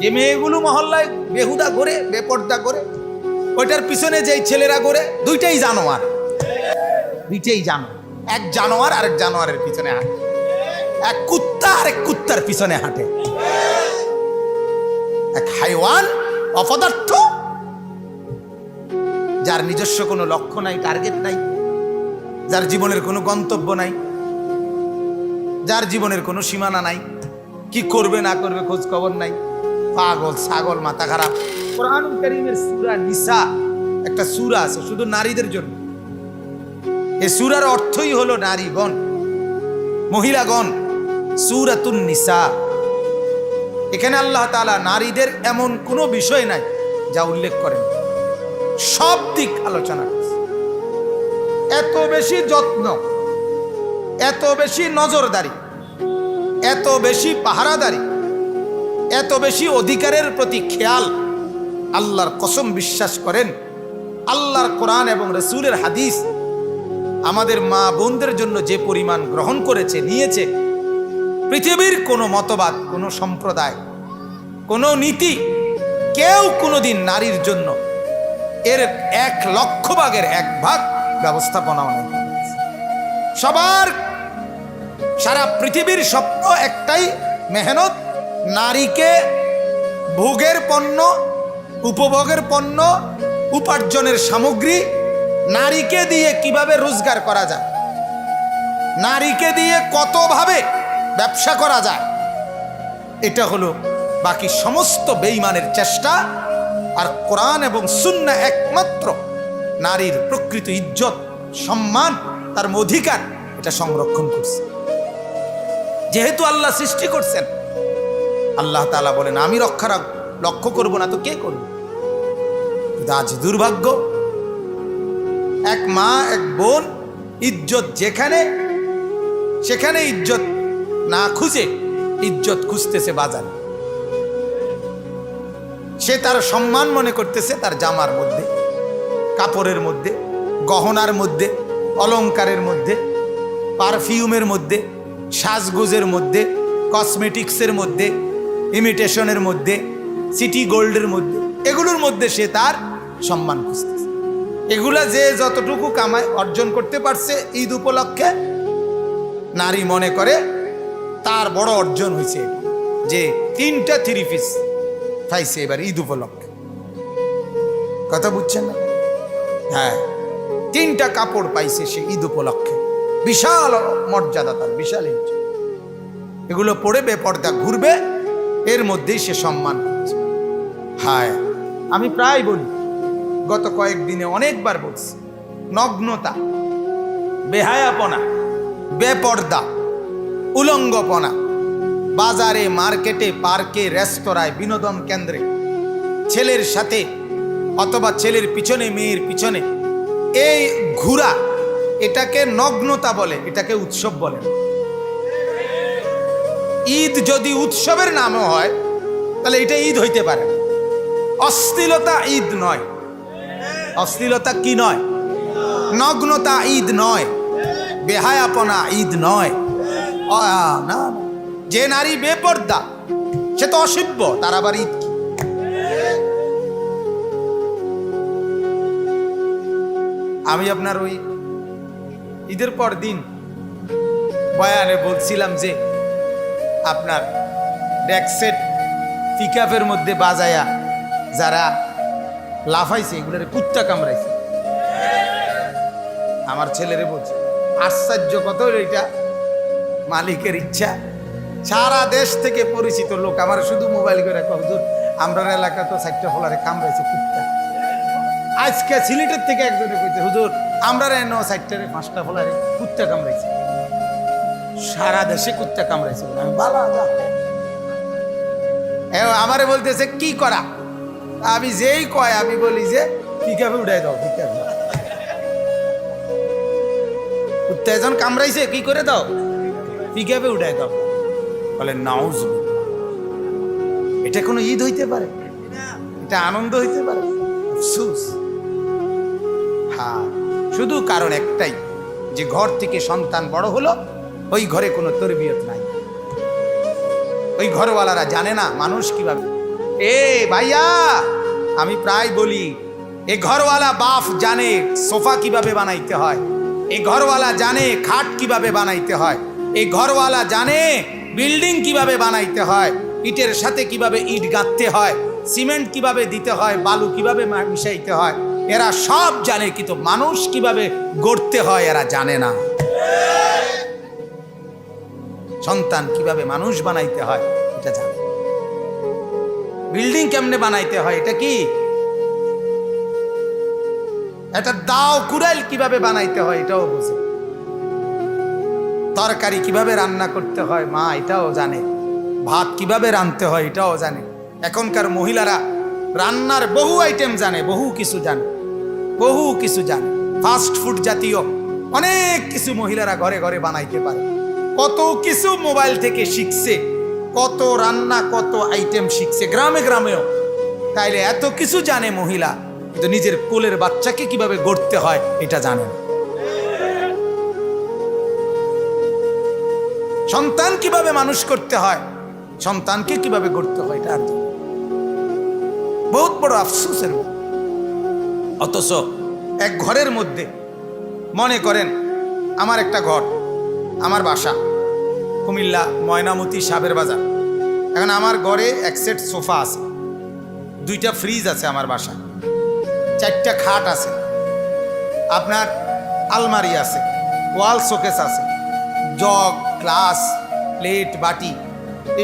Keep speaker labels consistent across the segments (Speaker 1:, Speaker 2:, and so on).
Speaker 1: যে মেয়েগুলো মহল্লায় বেহুদা করে বেপর্দা করে ওইটার পিছনে যেই ছেলেরা করে দুইটাই জানোয়ার। দুইটাই জানো এক জানোয়ার, আরেক জানোয়ারের পিছনে হাঁটে। এক কুত্তা, আরেক কুত্তার পিছনে হাঁটে। এক হাইওয়ান, অপদার্থ, যার নিজস্ব কোনো লক্ষ্য নাই, টার্গেট নাই, যার জীবনের কোনো গন্তব্য নাই, যার জীবনের কোনো সীমানা নাই, কি করবে, না করবে, খোঁজ খবর নাই। পাগল, ছাগল, মাথা খারাপ। কোরআনুল করিমের সূরা নিসা, একটা সূরা আছে, শুধু নারীদের জন্য। এই সুরার অর্থই হলো নারীগণ মহিলাগণ সূরাতুন নিসা। এখানে আল্লাহ তাআলা নারীদের এমন কোনো বিষয় নাই যা উল্লেখ করেন। সব দিক আলোচনা এত বেশি যত্ন, এত বেশি নজরদারি, এত বেশি পাহারাদারি এত বেশি অধিকারের প্রতি খেয়াল আল্লাহর কসম বিশ্বাস করেন, আল্লাহর কোরআন এবং রসুলের হাদিস আমাদের মা বোনদের জন্য যে পরিমাণ গ্রহণ করেছে, নিয়েছে, পৃথিবীর কোনো মতবাদ, কোনো সম্প্রদায়, কোনো নীতি, কেউ কোনোদিন নারীর জন্য এর এক লক্ষ ভাগের এক ভাগ ব্যবস্থাপনাও নেই। সবার সারা পৃথিবীর স্বপ্ন একটাই, মেহনত নারীকে ভোগের পণ্য, উপভোগের পণ্য, উপার্জনের সামগ্রী নারীকে দিয়ে কীভাবে রোজগার করা যায়? নারীকে দিয়ে কতভাবে ব্যবসা করা যায়? এটা হলো বাকি সমস্ত বেইমানের চেষ্টা। আর কোরআন এবং সুন্না একমাত্র নারীর প্রকৃত ইজ্জত, সম্মান, তার অধিকার এটা সংরক্ষণ করছে। যেহেতু আল্লাহ সৃষ্টি করছেন আল্লাহ তাআলা বলেন, আমি রক্ষা লক্ষ্য করব না তো কে করবে? আজ দুর্ভাগ্য, এক মা, এক বোন ইজ্জত যেখানে, সেখানে ইজ্জত না খুঁজে ইজ্জত খুঁজতেছে বাজারে। সে তার সম্মান মনে করতেছে তার জামার মধ্যে, কাপড়ের মধ্যে, গহনার মধ্যে, অলংকারের মধ্যে, পারফিউমের মধ্যে, সাজগোজের মধ্যে, কসমেটিক্সের মধ্যে ইমিটেশনের মধ্যে, সিটি গোল্ডের মধ্যে, এগুলোর মধ্যে সে তার সম্মান খুঁজতেছে। এগুলা যে যতটুকু কামায়, অর্জন করতে পারছে ঈদ উপলক্ষে, নারী মনে করে তার বড় অর্জন হয়েছে যে তিনটা থ্রি পিস পাইছে এবার ঈদ উপলক্ষে। কথা বুঝছেন না? হ্যাঁ তিনটা কাপড় পাইছে সে ঈদ উপলক্ষে। বিশাল মর্যাদা তার, বিশাল এগুলো পরে বেপর্দা ঘুরবে এর মধ্যেই সে সম্মান করছে হায় আমি প্রায় বলি গত কয়েকদিনে অনেকবার বলছি নগ্নতা বেহায়াপনা বেপর্দা উলঙ্গপনা বাজারে মার্কেটে পার্কে রেস্তোরাঁয় বিনোদন কেন্দ্রে ছেলের সাথে অথবা ছেলের পিছনে মেয়ের পিছনে এই ঘুরা এটাকে নগ্নতা বলে এটাকে উৎসব বলে না। ঈদ যদি উৎসবের নামও হয়, তাহলে এটা ঈদ হইতে পারে। অশ্লীলতা ঈদ নয়। অশ্লীলতা কি নয়? নগ্নতা ঈদ নয়। বেহায়াপনা ঈদ নয়। না। যে নারী বেপর্দা, সে তো অসভ্য, তার আবার ঈদ কি? আমি আপনার ওই ঈদের পর দিন বয়ানে বলছিলাম যে আপনার ডেকসেট পিকআপের মধ্যে বাজায়া যারা লাফাইছে, এগুলোর কুত্তা কামড়াইছে। আমার ছেলেরে বলছে, আশ্চর্য কত এটা? মালিকের ইচ্ছা। সারা দেশ থেকে পরিচিত লোক, আমার শুধু মোবাইল করে কতদূর আমরা এলাকা তো চারটা ফলারে কামড়াইছে কুত্তা। আজকে সিলেটের থেকে একজনে কইছে, হুজুর, আমরা চারটারে পাঁচটা ফলারে কুত্তা কামড়াইছে। সারা দেশে কুত্তা কামড়াইছে আমি বালা আমারে বলতেছে, কি করা? আমি যেই কয়, আমি বলি যে পিকাপে উঠাই দাও পিকাপে কুত্তা একজন কামড়াইছে, কি করে দাও? পিকাপে উঠাই দাও? বলে, নাউজ। এটা কোনো ঈদ হইতে পারে? এটা আনন্দ হইতে পারে? আফসোস। হ্যাঁ শুধু কারণ একটাই, যে ঘর থেকে সন্তান বড় হলো ওই ঘরে কোনো তরবিয়ত নাই। ওই ঘরওয়ালারা জানে না মানুষ কীভাবে। এ ভাইয়া, আমি প্রায় বলি, এ ঘরওয়ালা বাফ জানে সোফা কীভাবে বানাইতে হয়। এই ঘরওয়ালা জানে খাট কীভাবে বানাইতে হয়। এই ঘরওয়ালা জানে বিল্ডিং কীভাবে বানাইতে হয়। ইটের সাথে কীভাবে ইট গাঁথতে হয়। সিমেন্ট কীভাবে দিতে হয়। বালু কীভাবে মিশাইতে হয়। এরা সব জানে, কিন্তু মানুষ কীভাবে গড়তে হয়, এরা জানে না। সন্তান কীভাবে মানুষ বানাইতে হয়, এটা জানে। বিল্ডিং কেমনে বানাইতে হয়, এটা কি? একটা দাও কুড়াইল কীভাবে বানাইতে হয়, এটাও বুঝে। তরকারি কীভাবে রান্না করতে হয়, মা এটাও জানে। ভাত কীভাবে রাঁধতে হয়, এটাও জানে। এখনকার মহিলারা রান্নার বহু আইটেম জানে, বহু কিছু জানে। বহু কিছু জানে। ফাস্ট ফুড জাতীয় অনেক কিছু মহিলারা ঘরে ঘরে বানাইতে পারে। কত কিছু মোবাইল থেকে শিখছে কত রান্না কত আইটেম শিখছে গ্রামে গ্রামেও। তাইলে এত কিছু জানে মহিলা কিন্তু নিজের কোলের বাচ্চাকে কীভাবে গড়তে হয় এটা জানে না। সন্তান কীভাবে মানুষ করতে হয় সন্তানকে কীভাবে গড়তে হয় এটা আর বহুত বড় আফসোসের অথচ এক ঘরের মধ্যে মনে করেন আমার একটা ঘর আমার বাসা। কুমিল্লা ময়নামতি সাবের বাজার। এখন আমার ঘরে এক সেট সোফা আছে। দুইটা ফ্রিজ আছে আমার বাসা চারটা খাট আছে। আপনার আলমারি আছে, ওয়াল শোকেস আছে, জগ, গ্লাস, প্লেট, বাটি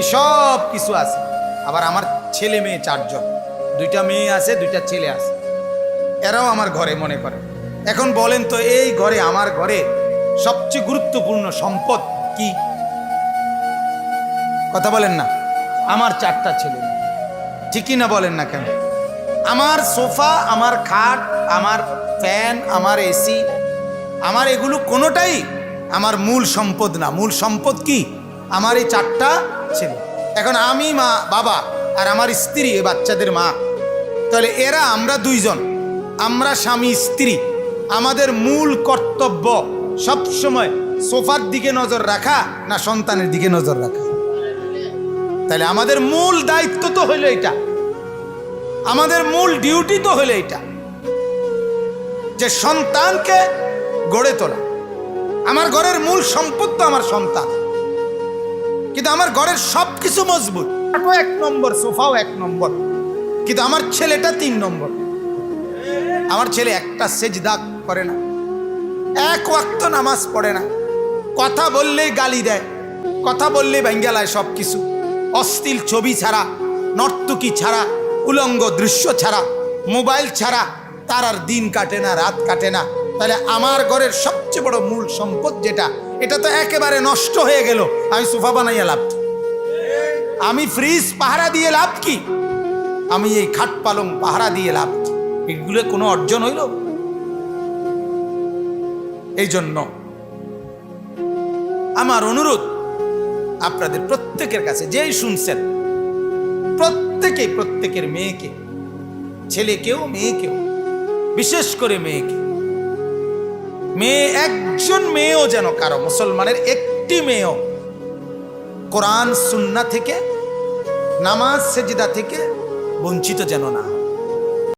Speaker 1: এসব কিছু আছে। আবার আমার ছেলে মেয়ে চারজন। দুইটা মেয়ে আছে, দুইটা ছেলে আছে। এরাও আমার ঘরে মনে করে। এখন বলেন তো, এই ঘরে, আমার ঘরে সবচেয়ে গুরুত্বপূর্ণ সম্পদ কি? কথা বলেন না। আমার চারটা ছেলে ঠিকই না বলেন না কেন? আমার সোফা, আমার খাট, আমার ফ্যান, আমার এসি, আমার এগুলো কোনোটাই আমার মূল সম্পদ না। মূল সম্পদ কি? আমার এই চারটা ছেলে। এখন আমি, মা, বাবা আর আমার স্ত্রী, এই বাচ্চাদের মা। তাহলে এরা আমরা দুইজন। আমরা স্বামী, স্ত্রী। আমাদের মূল কর্তব্য সবসময় সোফার দিকে নজর রাখা না সন্তানের দিকে নজর রাখা? তাহলে আমাদের মূল দায়িত্ব তো হইল এটা। আমাদের মূল ডিউটি তো হইল এটা যে সন্তানকে গড়ে তোলা। আমার ঘরের মূল সম্পদ তো আমার সন্তান। কিন্তু আমার ঘরের সব কিছু মজবুত এক নম্বর, সোফাও এক নম্বর। কিন্তু আমার ছেলেটা তিন নম্বর। আমার ছেলে একটা সেজদা করে না। এক ওয়াক্ত নামাজ পড়ে না। কথা বললেই গালি দেয়। কথা বললেই ভেঙ্গেলায় সব কিছু অশ্লীল ছবি ছাড়া, নর্তকী ছাড়া, উলঙ্গ দৃশ্য ছাড়া, মোবাইল ছাড়া তার আর দিন কাটে না, রাত কাটে না। তাহলে আমার ঘরের সবচেয়ে বড় মূল সম্পদ যেটা, এটা তো একেবারে নষ্ট হয়ে গেল। আমি সোফা বানাইয়া লাভ আমি ফ্রিজ পাহারা দিয়ে লাভ কি? আমি এই খাট পালং পাহারা দিয়ে লাভ? এগুলো কোনো অর্জন হইল? এই জন্য আমার অনুরোধ আপনাদের প্রত্যেকের কাছে যেই শুনছেন প্রত্যেকে প্রত্যেকের মেয়েকে, ছেলেকেও মেয়েকেও, বিশেষ করে মেয়েকে, মেয়ে একজন মেয়েও যেন কারও, মুসলমানের একটি মেয়েও, কোরআন, সুন্না থেকে, নামাজ, সেজদা থেকে বঞ্চিত যেন না হয়।